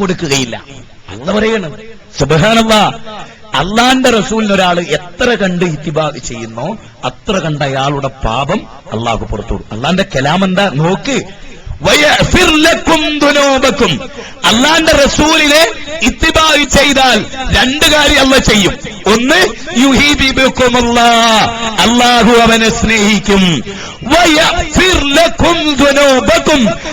കൊടുക്കുകയില്ല. അല്ല പറയണം. സുബഹാനല്ല അള്ളാന്റെ റസൂലിന് ഒരാൾ എത്ര കണ്ട് ഇത്തിബാ ചെയ്യുന്നോ അത്ര കണ്ട അയാളുടെ പാപം അള്ളാഹു പുറത്തു കൊടുക്കും അള്ളാന്റെ കലാമെന്താ? നോക്ക് അള്ളാന്റെ റസൂലിനെ ഇത്തിബായി ചെയ്താൽ രണ്ട് കാര്യം അല്ല ചെയ്യും. ഒന്ന് അള്ളാഹു അവനെ സ്നേഹിക്കും.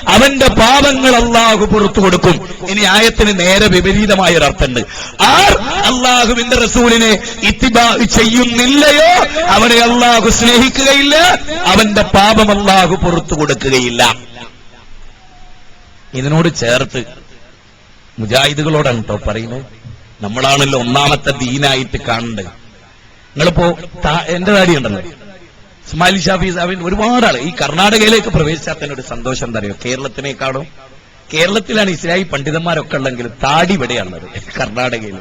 അവന്റെ പാപങ്ങൾ അള്ളാഹു പുറത്തു കൊടുക്കും. ഇനി ആയത്തിന് നേരെ വിപരീതമായ ഒരർത്ഥമുണ്ട് ആർ അള്ളാഹുവിന്റെ റസൂലിനെ ഇത്തിബാ ചെയ്യുന്നില്ലയോ? അവനെ അള്ളാഹു സ്നേഹിക്കുകയില്ല. അവന്റെ പാപം അള്ളാഹു പുറത്തു കൊടുക്കുകയില്ല. ഇതിനോട് ചേർത്ത് മുജാഹിദുകളോടാണ് കേട്ടോ പറയുന്നത്. നമ്മളാണല്ലോ ഒന്നാമത്തെ ദീനായിട്ട് കാണേണ്ടത് നിങ്ങളിപ്പോ എന്റെ താടി ഉണ്ടല്ലോ ഇസ്മാലി ഷാഫി സാബിൻ ഒരുപാട് ആൾ. ഈ കർണാടകയിലേക്ക് പ്രവേശിച്ചാൽ തന്നെ ഒരു സന്തോഷം എന്താ അറിയോ? കേരളത്തിനേക്കാളും കേരളത്തിലാണ് ഇസ്ലായി പണ്ഡിതന്മാരൊക്കെ ഉള്ളെങ്കിൽ താടി ഇവിടെയാണുള്ളത്. കർണാടകയിൽ.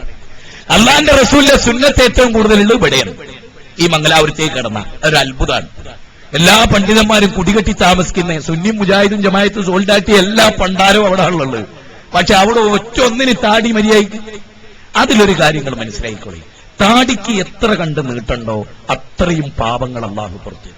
അള്ളാന്റെ റസൂലിന്റെ സുന്നത്ത് ഏറ്റവും കൂടുതലുള്ളത് ഇവിടെയാണ്. ഈ മംഗലാപുരത്തേക്ക് കടന്ന. ഒരു അത്ഭുതമാണ് എല്ലാ പണ്ഡിതന്മാരും കുടികെട്ടി താമസിക്കുന്ന സുന്നി മുജാഹിദും ജമായത്തും സോൾഡാട്ടി എല്ലാ പണ്ടാരവും അവിടെ ഉള്ളത് പക്ഷെ അവിടെ ഒറ്റ ഒന്നിന് താടി മര്യാദയ്ക്ക് അതിലൊരു കാര്യങ്ങൾ മനസ്സിലായിക്കോളി. താടിക്ക് എത്ര കണ്ട് നീട്ടണ്ടോ അത്രയും പാപങ്ങൾ അള്ളാഹു പുറത്തു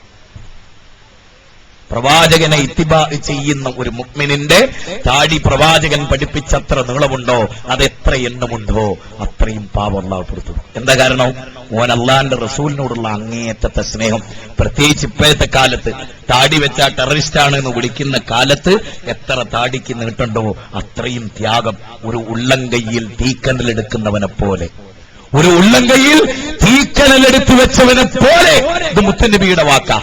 പ്രവാചകനെ ഇത്തിബാ ചെയ്യുന്ന ഒരു മുക്മിനിന്റെ താടി പ്രവാചകൻ പഠിപ്പിച്ചത്ര നീളമുണ്ടോ അത് എത്ര എണ്ണമുണ്ടോ അത്രയും പാപ അള്ളാഹു പുറത്തു എന്താ കാരണം? മോൻ അള്ളാന്റെ റസൂലിനോടുള്ള അങ്ങേയറ്റത്തെ സ്നേഹം. പ്രത്യേകിച്ച് ഇപ്പോഴത്തെ കാലത്ത് താടി വെച്ച ടെററിസ്റ്റാണ് എന്ന് വിളിക്കുന്ന കാലത്ത് എത്ര താടിക്ക് നീട്ടുണ്ടോ അത്രയും ത്യാഗം ഒരു ഉള്ളംകൈയിൽ തീക്കനലെടുക്കുന്നവനെ പോലെ. ഒരു ഉള്ളംകൈയിൽ തീക്കനലെടുത്തു വെച്ചവനെ പോലെ ഇത് മുത്തുനബിയുടെ വാക്കാ.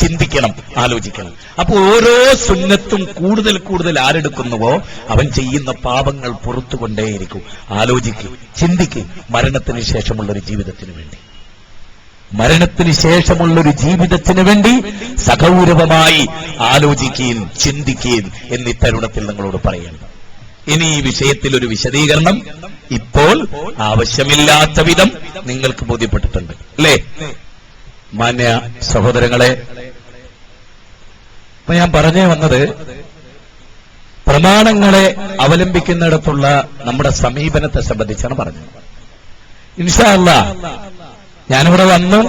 ചിന്തിക്കണം ആലോചിക്കണം. അപ്പൊ ഓരോ സുന്നത്തും കൂടുതൽ കൂടുതൽ ആരെടുക്കുന്നുവോ അവൻ ചെയ്യുന്ന പാപങ്ങൾ പുറത്തുകൊണ്ടേയിരിക്കും. ആലോചിക്കും ചിന്തിക്കും മരണത്തിന് ശേഷമുള്ള ഒരു ജീവിതത്തിന് വേണ്ടി. മരണത്തിന് ശേഷമുള്ള ഒരു ജീവിതത്തിന് വേണ്ടി സഗൗരവമായി ആലോചിക്കുകയും ചിന്തിക്കുകയും എന്നീ തരുണത്തിൽ നിങ്ങളോട് പറയണം. ഇനി ഈ വിഷയത്തിൽ ഒരു വിശദീകരണം. ഇപ്പോൾ ആവശ്യമില്ലാത്ത വിധം നിങ്ങൾക്ക് ബോധ്യപ്പെട്ടിട്ടുണ്ട്. അല്ലേ? മാന്യ സഹോദരങ്ങളെ അപ്പൊ ഞാൻ പറഞ്ഞു വന്നത് പ്രമാണങ്ങളെ അവലംബിക്കുന്നിടത്തുള്ള നമ്മുടെ സമീപനത്തെ സംബന്ധിച്ചാണ് പറഞ്ഞത്. ഇൻഷാല്ല ഞാനിവിടെ വന്നു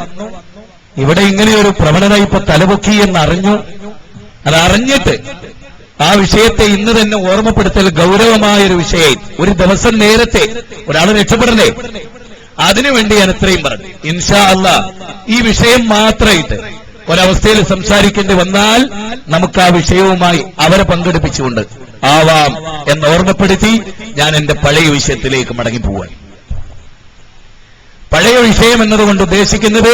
ഇവിടെ ഇങ്ങനെയൊരു പ്രവണത ഇപ്പൊ തലപൊക്കി എന്ന് അറിഞ്ഞു അറിഞ്ഞിട്ട് ആ വിഷയത്തെ ഇന്ന് തന്നെ ഓർമ്മപ്പെടുത്തൽ ഗൗരവമായ ഒരു വിഷയം ഒരു ദിവസം നേരത്തെ ഒരാൾ രക്ഷപ്പെടണ്ടേ അതിനുവേണ്ടി ഞാൻ ഇത്രയും പറഞ്ഞു ഇൻഷാ അല്ല ഈ വിഷയം മാത്രമായിട്ട് ഒരവസ്ഥയിൽ സംസാരിക്കേണ്ടി വന്നാൽ നമുക്ക് ആ വിഷയവുമായി അവരെ പങ്കെടുപ്പിച്ചുകൊണ്ട് ആവാം എന്ന് ഓർമ്മപ്പെടുത്തി ഞാൻ എന്റെ പഴയ വിഷയത്തിലേക്ക് മടങ്ങി പോവാൻ പഴയ വിഷയം എന്നതുകൊണ്ട് ഉദ്ദേശിക്കുന്നത്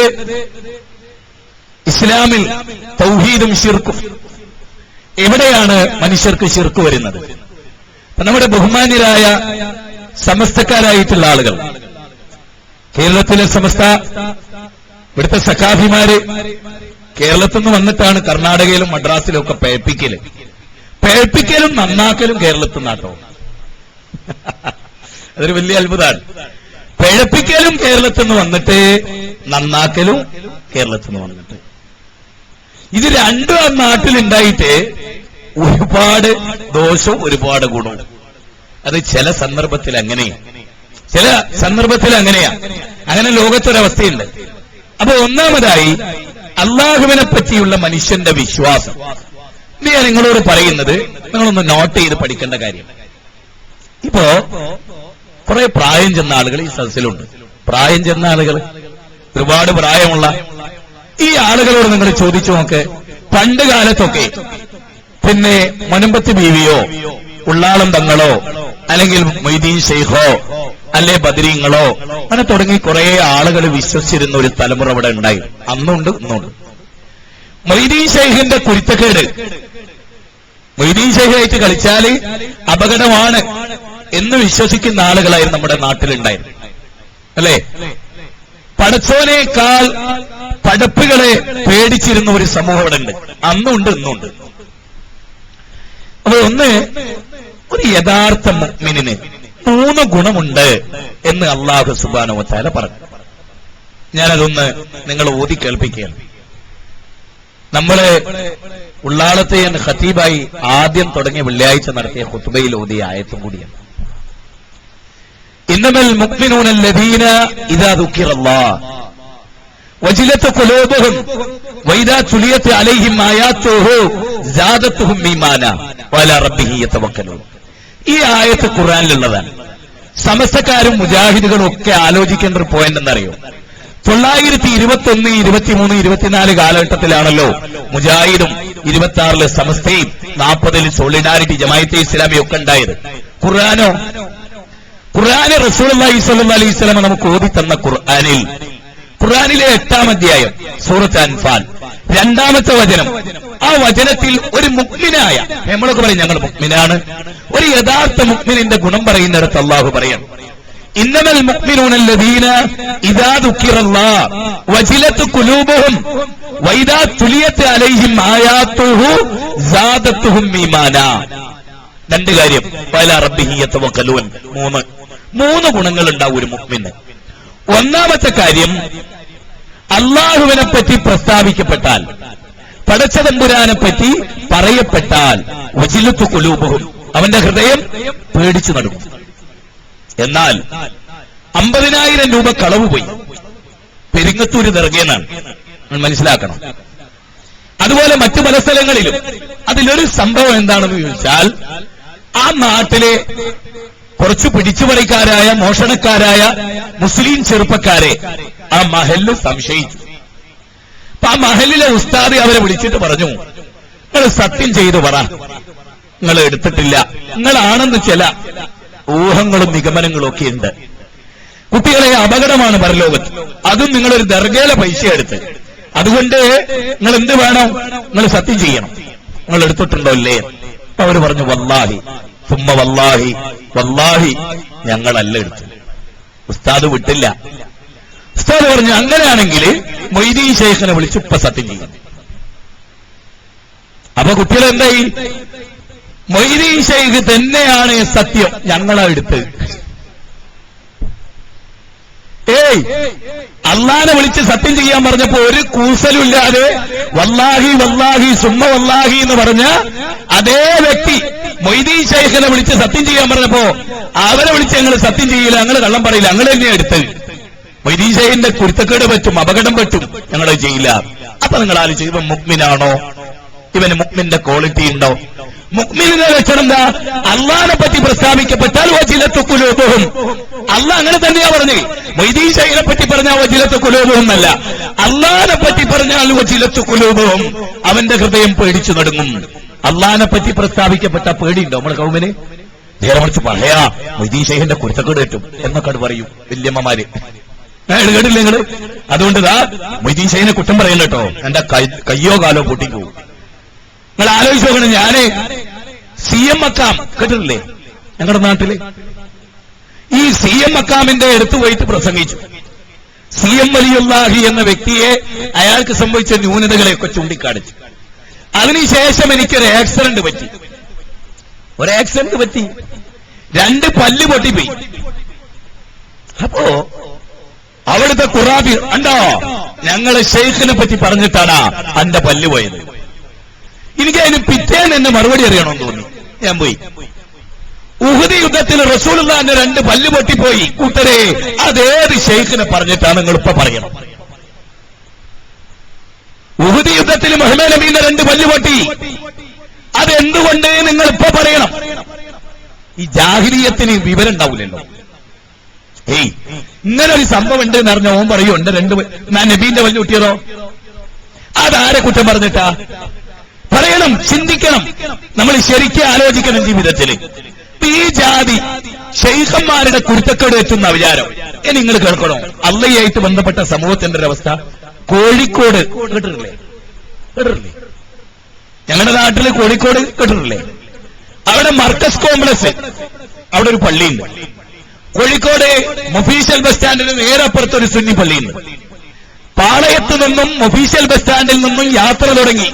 ഇസ്ലാമിൽ തൗഹീദും ശിർക്കും. എവിടെയാണ് മനുഷ്യർക്ക് ശിർക്ക് വരുന്നത്? നമ്മുടെ ബഹുമാന്യരായ സമസ്തക്കാരായിട്ടുള്ള ആളുകൾ കേരളത്തിലെ സമസ്ത ഇവിടുത്തെ സഖാഫിമാര് കേരളത്തിൽ നിന്ന് വന്നിട്ടാണ് കർണാടകയിലും മദ്രാസിലും ഒക്കെ പേപ്പിക്കൽ. പേപ്പിക്കലും നന്നാക്കലും കേരളത്തിൽ നിന്നാട്ടോ അതൊരു വലിയ അത്ഭുതമാണ് പിഴപ്പിക്കലും കേരളത്തിൽ നിന്ന് വന്നിട്ട് നന്നാക്കലും കേരളത്തിൽ നിന്ന് വന്നിട്ട്. ഇത് രണ്ടും ആ നാട്ടിലുണ്ടായിട്ട് ഒരുപാട് ദോഷവും ഒരുപാട് ഗുണവും. അത് ചില സന്ദർഭത്തിൽ അങ്ങനെയാ. ചില സന്ദർഭത്തിൽ അങ്ങനെയാ. അങ്ങനെ ലോകത്തൊരവസ്ഥയുണ്ട്. അപ്പൊ ഒന്നാമതായി അള്ളാഹുവിനെ പറ്റിയുള്ള മനുഷ്യന്റെ വിശ്വാസം. ഇത് ഞാൻ നിങ്ങളോട് പറയുന്നത് നിങ്ങളൊന്ന് നോട്ട് ചെയ്ത് പഠിക്കേണ്ട കാര്യം. ഇപ്പോ കുറെ പ്രായം ചെന്ന ആളുകൾ ഈ സദസ്സിലുണ്ട്. പ്രായം ചെന്ന ആളുകൾ ഒരുപാട് പ്രായമുള്ള ഈ ആളുകളോട് നിങ്ങൾ ചോദിച്ചു നോക്ക്. പണ്ട് കാലത്തൊക്കെ പിന്നെ മുനമ്പത്ത് ബീവിയോ ഉള്ളാളം തങ്ങളോ അല്ലെങ്കിൽ മൊയ്തീൻ ഷെയ്ഖോ അല്ലെ ബദരീങ്ങളോ? അങ്ങനെ തുടങ്ങി കുറെ ആളുകൾ വിശ്വസിച്ചിരുന്ന ഒരു തലമുറ അവിടെ ഉണ്ടായി. അന്നുണ്ട് ഇന്നുണ്ട്. മൊയ്തീൻ ഷെയ്ഖിന്റെ കുരുത്തക്കേട്. മൊയ്തീൻ ഷെയ്ഖായിട്ട് കളിച്ചാൽ അപകടമാണ് എന്ന് വിശ്വസിക്കുന്ന ആളുകളായിരുന്നു നമ്മുടെ നാട്ടിലുണ്ടായിരുന്നു അല്ലേ? പടച്ചോനേക്കാൾ പടപ്പുകളെ പേടിച്ചിരുന്ന ഒരു സമൂഹം ഇവിടെ ഉണ്ട്. അന്നുണ്ട് ഇന്നുണ്ട്. അപ്പൊ ഒന്ന് ഒരു യഥാർത്ഥ മുഅ്മിനിന് മൂന്ന് ഗുണമുണ്ട് എന്ന് അള്ളാഹു സുബാനുവത്താല പറഞ്ഞു. ഞാനതൊന്ന് നിങ്ങൾ ഓതി കേൾപ്പിക്കുകയാണ്. നമ്മൾ ഉള്ളാളത്തെ എന്ന് ഖത്തീബായി ആദ്യം തുടങ്ങിയ വെള്ളിയാഴ്ച നടത്തിയ ഹുത്തുബയിൽ ഓതിയ ആയത്തും കൂടിയാണ്. ഇന്നമൽ മുക്മിനൂനല്ലദീന ഇദാ ദുഃഖിറല്ലാഹ് വജിലത്ത് കുലോബഹും വൈദാ തുലിയത്ത് അലൈഹിം ആയാത്തുഹു ജാദത്തുഹും ഈമാന വല റബ്ബിഹി യതവക്കലൂൻ. ഈ ആയത്ത് ഖുറാനിലുള്ളതാണ് സമസ്തക്കാരും മുജാഹിദുകളും ഒക്കെ ആലോചിക്കേണ്ട ഒരു പോയിന്റ് എന്നറിയോ തൊള്ളായിരത്തി ഇരുപത്തി ഒന്ന് ഇരുപത്തിമൂന്ന് ഇരുപത്തിനാല് കാലഘട്ടത്തിലാണല്ലോ മുജാഹിദും ഇരുപത്തി ആറിൽ സമസ്തയും നാൽപ്പതിൽ സോളിഡാരിറ്റി ജമായത്തെ ഇസ്ലാമി ഒക്കെ ഉണ്ടായത്. ഖുർആാനോ? ഖുർആാന് റസൂൽ അലൈഹി സ്വലം സ്വലമ നമുക്ക് ഓതി തന്ന ഖുർആാനിൽ ഖുർആാനിലെ എട്ടാം അധ്യായം സൂറത്ത് അൻഫാൽ. രണ്ടാമത്തെ വചനം. ആ വചനത്തിൽ ഒരു മുക്മിനായ നമ്മളൊക്കെ പറയും ഞങ്ങൾ മുക്മിനാണ് ഒരു യഥാർത്ഥ മുക്മിനിന്റെ ഗുണം പറയുന്നിടത്ത് അള്ളാഹു പറയാം. ഇന്നമൽ മുക്മിനൂനല്ലദീന ഇദാ ദുഃഖിറല്ലാ വജിലത്ത് കുലൂബുഹും വൈദാ തുലിയത്ത് അലൈഹിം ആയാത്തുഹു സാദത്തുഹും ഈമാന. രണ്ട് കാര്യം. വല റബ്ബിഹി യതവക്കലൂൻ. മൂന്ന്. മൂന്ന് ഗുണങ്ങൾ ഉണ്ടാവും ഒരു മുക്മിന് ഒന്നാമത്തെ കാര്യം അള്ളാഹുവിനെ പറ്റി പ്രസ്താവിക്കപ്പെട്ടാൽ പടച്ചതമ്പുരാനെ പറ്റി പറയപ്പെട്ടാൽ വജിലത്തു കുലൂപവും അവന്റെ ഹൃദയം പേടിച്ചു നടക്കും എന്നാൽ അമ്പതിനായിരം രൂപ കളവ് പോയി പെരിങ്ങത്തൂര് നിറകിയെന്നാണ് നിങ്ങൾ മനസ്സിലാക്കണം. അതുപോലെ മറ്റു പല സ്ഥലങ്ങളിലും അതിലൊരു സംഭവം എന്താണെന്ന് ചോദിച്ചാൽ ആ നാട്ടിലെ കുറച്ച് പിടിച്ചുപറിക്കാരായ മോഷണക്കാരായ മുസ്ലിം ചെറുപ്പക്കാരെ ആ മഹലിൽ സംശയിച്ചു. അപ്പൊ ആ മഹലിലെ ഉസ്താദ് അവരെ വിളിച്ചിട്ട് പറഞ്ഞു നിങ്ങൾ സത്യം ചെയ്തു പറ. നിങ്ങൾ എടുത്തിട്ടില്ല. നിങ്ങളാണെന്ന് ചില ഊഹങ്ങളും നിഗമനങ്ങളും ഒക്കെ ഉണ്ട്. കുട്ടികളെ അപകടമാണ് പരലോകത്ത്. അതും നിങ്ങളൊരു ദർഗയിലെ പൈസ എടുത്ത്. അതുകൊണ്ട് നിങ്ങൾ എന്ത് വേണം? നിങ്ങൾ സത്യം ചെയ്യണം. നിങ്ങൾ എടുത്തിട്ടുണ്ടോ അല്ലേ അവർ പറഞ്ഞു വല്ലാഹി സുമ്മ വല്ലാഹി വല്ലാഹി ഞങ്ങളല്ല എടുത്തു ഉസ്താദ് വിട്ടില്ല. ഉസ്താദ് പറഞ്ഞു അങ്ങനെയാണെങ്കിൽ മൊയ്തീൻ ശേഖനെ വിളിച്ച് ഉപ്പ സത്യം ചെയ്യും. അപ്പൊ കുട്ടികൾ എന്തായി? മൊയ്തീൻ ശേഖ് തന്നെയാണ് സത്യം. ഞങ്ങളെ എടുത്ത് ഏയ് അള്ളാനെ വിളിച്ച് സത്യം ചെയ്യാൻ പറഞ്ഞപ്പോ ഒരു കൂസലുമില്ലാതെ വല്ലാഹി വല്ലാഹി സുമ്മ വല്ലാഹി എന്ന് പറഞ്ഞ അതേ വ്യക്തി മൊയ്തീ ശൈഖനെ വിളിച്ച് സത്യം ചെയ്യാൻ പറഞ്ഞപ്പോ അവരെ വിളിച്ച് ഞങ്ങൾ സത്യം ചെയ്യില്ല ഞങ്ങൾ കള്ളം പറയില്ല ഞങ്ങൾ തന്നെയാണ് എടുത്തത്. മൊയ്തി ശൈഖിന്റെ കുരുത്തക്കേട് പറ്റും അപകടം പറ്റും ഞങ്ങൾ ചെയ്യില്ല. അപ്പൊ നിങ്ങൾ ആലോചിച്ചു ഇവൻ മുക്മിനാണോ ഇവന് മുക്മിന്റെ ക്വാളിറ്റി ഉണ്ടോ? മുക്മിനിന്റെ ലക്ഷണം എന്താ അള്ളാനെ പറ്റി പ്രസ്താവിക്കപ്പെട്ടാൽ വജിലത്ത് കുലോബവും അല്ല അങ്ങനെ തന്നെയാ പറഞ്ഞു. ഷൈനെ പറ്റി പറഞ്ഞാൽ വജിലത്ത് കുലോബവും അല്ല അള്ളാനെ പറ്റി പറഞ്ഞാൽ വജിലത്ത് കുലോബവും അവന്റെ ഹൃദയം പേടിച്ചു നടുങ്ങും. അള്ളാനെ പറ്റി പ്രസ്താവിക്കപ്പെട്ട പേടിയുണ്ടോ നമ്മുടെ കൗമിന്? നേരെ മറിച്ച് പറയാ ഷൈഹിന്റെ കുരുത്തക്കേട് കിട്ടും. എന്നൊക്കെ പറയും വല്യമ്മമാര്. കേട്ടില്ല നിങ്ങൾ? അതുകൊണ്ട് ദാ മൊയ്തീൻ ഷൈനെ കുറ്റം പറയല്ലോ എന്റെ കയ്യോ കാലോ പൊട്ടിപ്പോവും നിങ്ങൾ ആലോചിച്ച് നോക്കണം ഞാൻ സി എം അക്കാം കേട്ടിട്ടില്ലേ? ഞങ്ങളുടെ നാട്ടിൽ. ഈ സി എം അക്കാമിന്റെ അടുത്ത് പോയിട്ട് പ്രസംഗിച്ചു. സി എം വലിയുള്ളാഹി എന്ന വ്യക്തിയെ അയാൾക്ക് സംഭവിച്ച ന്യൂനതകളെയൊക്കെ ചൂണ്ടിക്കാണിച്ചു. അതിനുശേഷം എനിക്കൊരു ആക്സിഡന്റ് പറ്റി. ഒരു ആക്സിഡന്റ് പറ്റി. രണ്ട് പല്ല് പൊട്ടിപ്പോയി. അപ്പോ അവിടുത്തെ കുറാബി ഉണ്ടോ ഞങ്ങളെ ഷെയ്ഖിനെ പറ്റി പറഞ്ഞിട്ടാണ് അന്റെ പല്ല് പോയത്. എനിക്ക് അതിന് പിറ്റേന്ന് എന്നെ മറുപടി അറിയണമെന്ന് തോന്നി. ഞാൻ പോയി. ഉഹുദി യുദ്ധത്തിൽ റസൂലുള്ളാന്റെ രണ്ട് പല്ല് പൊട്ടിപ്പോയി. കൂട്ടരെ അതേത് ഷെയ്ഖിനെ പറഞ്ഞിട്ടാണ് നിങ്ങൾ ഇപ്പൊ പറയണം? ഉഹുദി യുദ്ധത്തിൽ മുഹമ്മദ് നബീന്റെ രണ്ട് പല്ല് പൊട്ടി. അതെന്തുകൊണ്ട് നിങ്ങൾ ഇപ്പൊ പറയണം? ഈ ജാഹിരിയത്തിന് വിവരം ഉണ്ടാവില്ലല്ലോ. ഏയ് ഇങ്ങനെ ഒരു സംഭവം ഉണ്ട് എന്ന് അറിഞ്ഞ ഓൻ പറയൂ എന്റെ രണ്ട് ഞാൻ നബീന്റെ പല്ല് പൊട്ടിയതോ? അതാരെ കുറ്റം പറഞ്ഞിട്ടാ? പറയണം ചിന്തിക്കണം. നമ്മൾ ശരിക്കും ആലോചിക്കണം ജീവിതത്തിൽ ഈ ജാതി ശൈഖന്മാരുടെ കുരുത്തക്കേട് എത്തുന്ന വിചാരം. ഇനി നിങ്ങൾ കേൾക്കണോ? അള്ളയായിട്ട് ബന്ധപ്പെട്ട സമൂഹത്തിന്റെ ഒരു അവസ്ഥ. കോഴിക്കോട് കേട്ടിട്ടില്ലേ? കേട്ടിട്ടില്ലേ? ഞങ്ങളുടെ നാട്ടിൽ കോഴിക്കോട് കേട്ടിട്ടില്ലേ? അവിടെ മർക്കസ് കോംപ്ലക്സ്. അവിടെ ഒരു പള്ളിയുണ്ട്. കോഴിക്കോട് മൊഫീഷ്യൽ ബസ് സ്റ്റാൻഡിന് നേരെ അപ്പുറത്ത് ഒരു സുന്നി പള്ളിയുണ്ട്. പാളയത്ത് നിന്നും മൊഫീഷ്യൽ ബസ് സ്റ്റാൻഡിൽ നിന്നും യാത്ര തുടങ്ങി.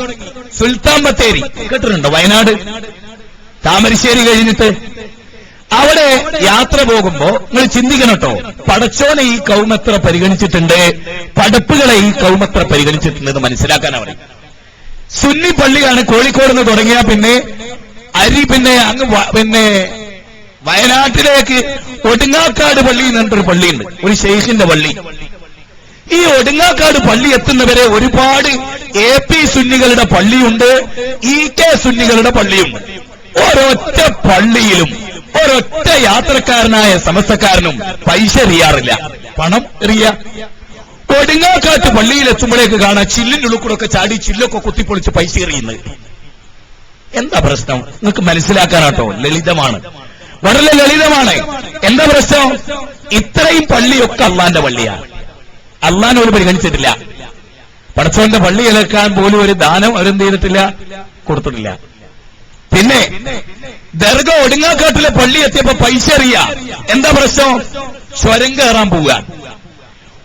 സുൽത്താൻ ബത്തേരി കേട്ടിട്ടുണ്ടോ? വയനാട്. താമരശ്ശേരി കഴിഞ്ഞിട്ട്. അവിടെ യാത്ര പോകുമ്പോ നിങ്ങൾ ചിന്തിക്കണം കേട്ടോ പടച്ചോനെ ഈ കൗമത്ര പരിഗണിച്ചിട്ടുണ്ട്? പടപ്പുകളെ ഈ കൗമത്ര പരിഗണിച്ചിട്ടുണ്ട് എന്ന് അവിടെ സുന്നി പള്ളിയാണ് കോഴിക്കോട് നിന്ന് തുടങ്ങിയ പിന്നെ അരി പിന്നെ അങ്ങ് പിന്നെ വയനാട്ടിലേക്ക് ഒടുങ്ങാക്കാട് പള്ളി എന്ന് പറഞ്ഞിട്ടൊരു പള്ളിയുണ്ട്. ഒരു ഷെയ്ഖിന്റെ പള്ളി. ഈ ഒടുങ്ങാക്കാട് പള്ളി എത്തുന്നവരെ ഒരുപാട് എ പി സുന്നികളുടെ പള്ളിയുണ്ട് ഇ കെ സുന്നികളുടെ പള്ളിയും ഒരൊറ്റ പള്ളിയിലും ഒരൊറ്റ യാത്രക്കാരനായ സമസ്തക്കാരനും പൈസ എറിയാറില്ല. പണം എറിയ. കൊടുങ്ങാക്കാട്ട് പള്ളിയിൽ എത്തുമ്പോഴേക്ക് കാണാം ചില്ലിന്റെ ഉള്ളിൽ ചാടി ചില്ലൊക്കെ കുത്തിപ്പൊളിച്ച് പൈസ എറിയുന്നത്. എന്താ പ്രശ്നം? നിങ്ങൾക്ക് മനസ്സിലാക്കാനാട്ടോ. ലളിതമാണ്. വളരെ ലളിതമാണ്. എന്താ പ്രശ്നം? ഇത്രയും പള്ളിയൊക്കെ അള്ളാന്റെ പള്ളിയാണ് അള്ളാൻ ഒരു പരിഗണിച്ചിട്ടില്ല. പടച്ചോന്റെ പള്ളി ഇലക്കാൻ പോലും ഒരു ദാനം അവരെന്ത് ചെയ്തിട്ടില്ല? കൊടുത്തിട്ടില്ല. പിന്നെ ദർഗ ഒടുങ്ങാക്കാട്ടിലെ പള്ളി എത്തിയപ്പോ പൈസ അറിയ. എന്താ പ്രശ്നം? ചുരം കയറാൻ പോവുക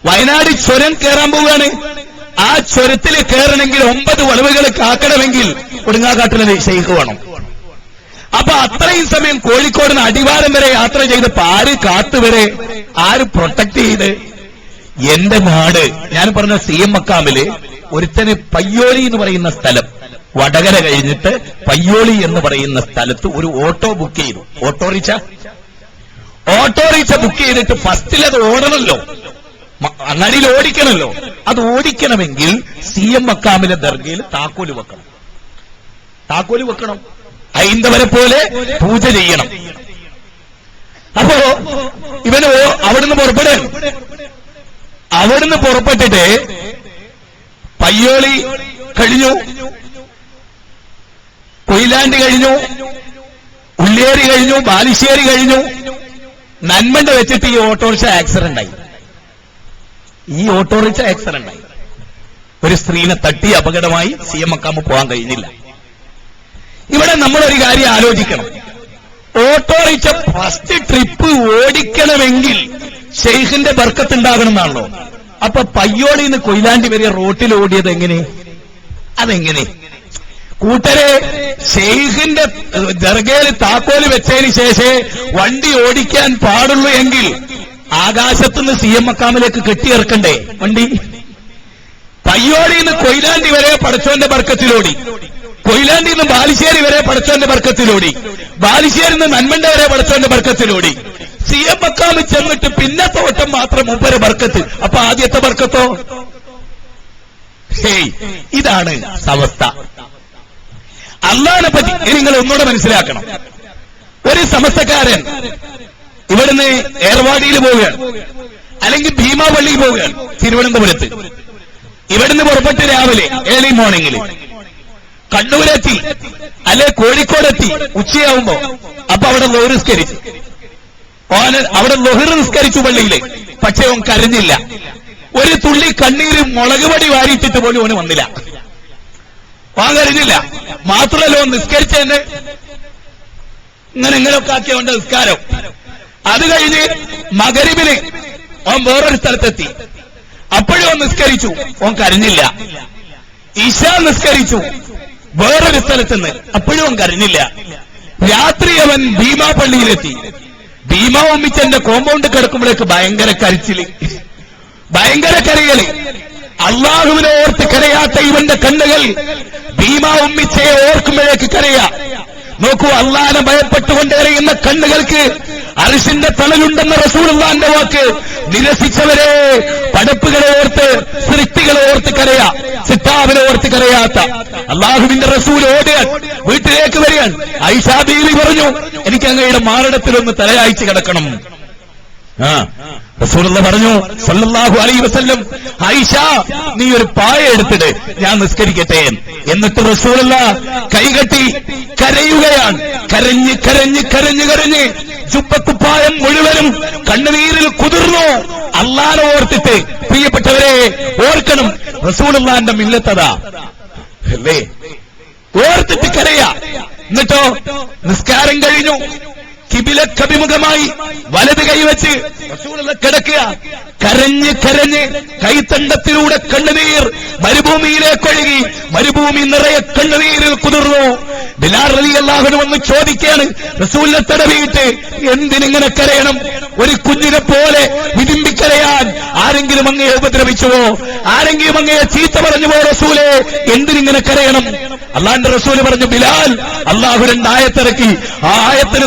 വയനാട് ചുരം കയറാൻ പോവുകയാണ്. ആ ചുരത്തിൽ കയറണമെങ്കിൽ ഒമ്പത് വളവുകൾ കാക്കണമെങ്കിൽ ഒടുങ്ങാക്കാട്ടിലെ ശൈഖ് വേണം. അപ്പൊ അത്രയും സമയം കോഴിക്കോട് നിന്ന് അടിവാരം വരെ യാത്ര ചെയ്തപ്പോ ആര് കാത്തുവരെ ആര് പ്രൊട്ടക്ട് ചെയ്ത് എന്റെ നാട് ഞാൻ പറഞ്ഞ സി എം മക്കാമിൽ ഒരുത്തന് പയ്യോളി എന്ന് പറയുന്ന സ്ഥലം. വടകര കഴിഞ്ഞിട്ട് പയ്യോളി എന്ന് പറയുന്ന സ്ഥലത്ത് ഒരു ഓട്ടോ ബുക്ക് ചെയ്തു. ഓട്ടോറിക്ഷ ഓട്ടോറിക്ഷ ബുക്ക് ചെയ്തിട്ട് ഫസ്റ്റിൽ അത് ഓടണല്ലോ. അങ്ങാടിയിൽ ഓടിക്കണല്ലോ. അത് ഓടിക്കണമെങ്കിൽ സി എം മക്കാമിലെ ദർഗയിൽ താക്കോൽ വെക്കണം. താക്കോൽ വെക്കണം. ഹൈന്ദവരെ പോലെ പൂജ ചെയ്യണം. അപ്പോ ഇവന് അവിടുന്ന് പുറപ്പെടുകയാണ് അവിടുന്ന് പുറപ്പെട്ടിട്ട് പയ്യോളി കഴിഞ്ഞു. കൊയിലാണ്ട് കഴിഞ്ഞു. ഉള്ളിയേരി കഴിഞ്ഞു. ബാലിശ്ശേരി കഴിഞ്ഞു. നന്മണ്ട വെച്ചിട്ട് ഈ ഓട്ടോറിക്ഷ ആക്സിഡന്റ് ആയി. ഈ ഓട്ടോറിക്ഷ ആക്സിഡന്റ് ആയി. ഒരു സ്ത്രീനെ തട്ടി അപകടമായി സി എം അക്കാമ പോകാൻ കഴിഞ്ഞില്ല. ഇവിടെ നമ്മളൊരു കാര്യം ആലോചിക്കണം. ഓട്ടോറിക്ഷ ഫസ്റ്റ് ട്രിപ്പ് ഓടിക്കണമെങ്കിൽ ഷെയ്ഖിന്റെ ബർക്കത്ത് ഉണ്ടാകണം എന്നാണല്ലോ അപ്പൊ പയ്യോളിന്ന് കൊയിലാണ്ടി വരെ റോട്ടിൽ ഓടിയത് എങ്ങനെ? അതെങ്ങനെ? കൂട്ടരെ ഷെയ്ഖിന്റെ ദർഗയിൽ താക്കോൽ വെച്ചതിന് ശേഷം വണ്ടി ഓടിക്കാൻ പാടുള്ളൂ എങ്കിൽ ആകാശത്തുനിന്ന് സി എം മക്കാമിലേക്ക് കെട്ടിയിറക്കണ്ടേ വണ്ടി? പയ്യോടിന്ന് കൊയിലാണ്ടി വരെ പടച്ചോന്റെ ബർക്കത്തിലോടി. കൊയിലാണ്ടി നിന്ന് ബാലിശ്ശേരി വരെ പടച്ചോന്റെ ബർക്കത്തിലോടി. ബാലിശ്ശേരി നിന്ന് നന്മണ്ട വരെ പടച്ചോന്റെ ബർക്കത്തിലോടി. സി എം ചെന്നിട്ട് പിന്നെ ഓട്ടം മാത്രം മുമ്പര ബർക്കത്ത്. അപ്പൊ ആദ്യത്തെ ബർക്കത്തോ? ഹേയ് ഇതാണ് അവസ്ഥ അള്ളാഹിനെ പറ്റി നിങ്ങൾ ഒന്നുകൂടെ മനസ്സിലാക്കണം. ഒരു സമസ്തക്കാരൻ ഇവിടുന്ന് ഏർവാടിയിൽ പോവുകയാണ്. അല്ലെങ്കിൽ ഭീമാവള്ളിയിൽ പോവുകയാണ് തിരുവനന്തപുരത്ത്. ഇവിടുന്ന് പുറപ്പെട്ട് രാവിലെ ഏർലി മോർണിംഗിൽ കണ്ണൂരെത്തി അല്ലെ കോഴിക്കോടെത്തി ഉച്ചയാവുമ്പോ. അപ്പൊ അവിടെ ലോറി നിസ്കരിച്ചു ഓന് അവിടെ ലൊഹിർ നിസ്കരിച്ചു പള്ളിയിൽ പക്ഷെ ഓൻ കരഞ്ഞില്ല. ഒരു തുള്ളി കണ്ണീര് മുളക് പൊടി വാരിയിട്ടിട്ട് പോലും ഓന് വന്നില്ല. ഓൻ കരഞ്ഞില്ല. മാത്രമല്ല ഓൻ നിസ്കരിച്ചതിന് ഇങ്ങനെ ഇങ്ങനെയൊക്കെ ആക്കിയ ആക്കിയോണ്ട് നിസ്കാരം. അത് കഴിഞ്ഞ് മകരിബിന് ഓൻ വേറൊരു സ്ഥലത്തെത്തി. അപ്പോഴും ഓൻ നിസ്കരിച്ചു. ഓൻ കരഞ്ഞില്ല. ഈശ നിസ്കരിച്ചു. വേറൊരു സ്ഥലത്തുനിന്ന് അപ്പോഴും ഓൻ കരഞ്ഞില്ല. രാത്രി അവൻ ഭീമാ പള്ളിയിലെത്തി. ഭീമാ ഉമ്മിച്ചന്റെ കോമ്പൗണ്ട് കിടക്കുമ്പോഴേക്ക് ഭയങ്കര കരച്ചിൽ. ഭയങ്കര കരയൽ. അള്ളാഹുവിനെ ഓർത്ത് കരയാത്ത ഇവന്റെ കണ്ണുകൾ ഭീമ ഒമ്മിച്ചയെ ഓർക്കുമ്പോഴേക്ക് കരയാ. നോക്കൂ അള്ളാഹനെ ഭയപ്പെട്ടുകൊണ്ട് എറിയുന്ന കണ്ണുകൾക്ക് അരിശിന്റെ തണലുണ്ടെന്ന റസൂലുള്ളാന്റെ വാക്ക് നിരസിച്ചവരെ പടപ്പുകളെ ഓർത്ത് സൃഷ്ടികളെ ഓർത്ത് കരയാ. സിട്ടാവിനെ ഓർത്ത് കരയാത്ത അള്ളാഹുവിന്റെ റസൂൽ ഓടിയാൻ വീട്ടിലേക്ക് വരികയാണ്. ഐഷാ ബീവി പറഞ്ഞു എനിക്ക് അങ്ങയുടെ മാറിടത്തിലൊന്ന് തലയാഴ്ച കിടക്കണം. ആ റസൂലുള്ള പറഞ്ഞു സല്ലല്ലാഹു അലൈഹി വസല്ലം ആയിഷ നീ ഒരു പായ എടുത്തിട്ട് ഞാൻ നിസ്കരിക്കട്ടെ. എന്നിട്ട് റസൂലുള്ള കൈകെട്ടി കരയുകയാണ്. കരഞ്ഞ് കരഞ്ഞ് കരഞ്ഞ് കരഞ്ഞ് ചുപ്പക്കുപ്പായം മുഴുവനും കണ്ണുനീരിൽ കുതിർന്നു. അള്ളാനെ ഓർത്തിട്ട് പ്രിയപ്പെട്ടവരെ ഓർക്കണം റസൂലുള്ളാന്റെ മില്ലത്തതാ. അല്ലേ? ഓർത്തിട്ട് കരയാ. എന്നിട്ടോ നിസ്കാരം കഴിഞ്ഞു. കിബിലക്കഭിമുഖമായി വലത് കൈവച്ച് കിടക്കുക. കരഞ്ഞ് കരഞ്ഞ് കൈത്തണ്ടത്തിലൂടെ കണ്ണുനീർ മരുഭൂമിയിലേക്കൊഴുകി മരുഭൂമി നിറയെ കണ്ണുനീരിൽ കുതിർന്നു. ബിലാർ അലി അള്ളാഹുനു വന്ന് ചോദിക്കാണ് റസൂലിനെ തടവിയിട്ട് എന്തിനിങ്ങനെ കരയണം? ഒരു കുഞ്ഞിനെ പോലെ വിതിമ്പിക്കരയാൻ ആരെങ്കിലും അങ്ങയെ ഉപദ്രവിച്ചുവോ? ആരെങ്കിലും അങ്ങയെ ചീത്ത പറഞ്ഞുവോ റസൂലെ? എന്തിനിങ്ങനെ കരയണം? അള്ളാന്റെ റസൂൽ പറഞ്ഞു ബിലാൽ അള്ളാഹു ആയത്തിറക്കി. ആ ആയത്തിന്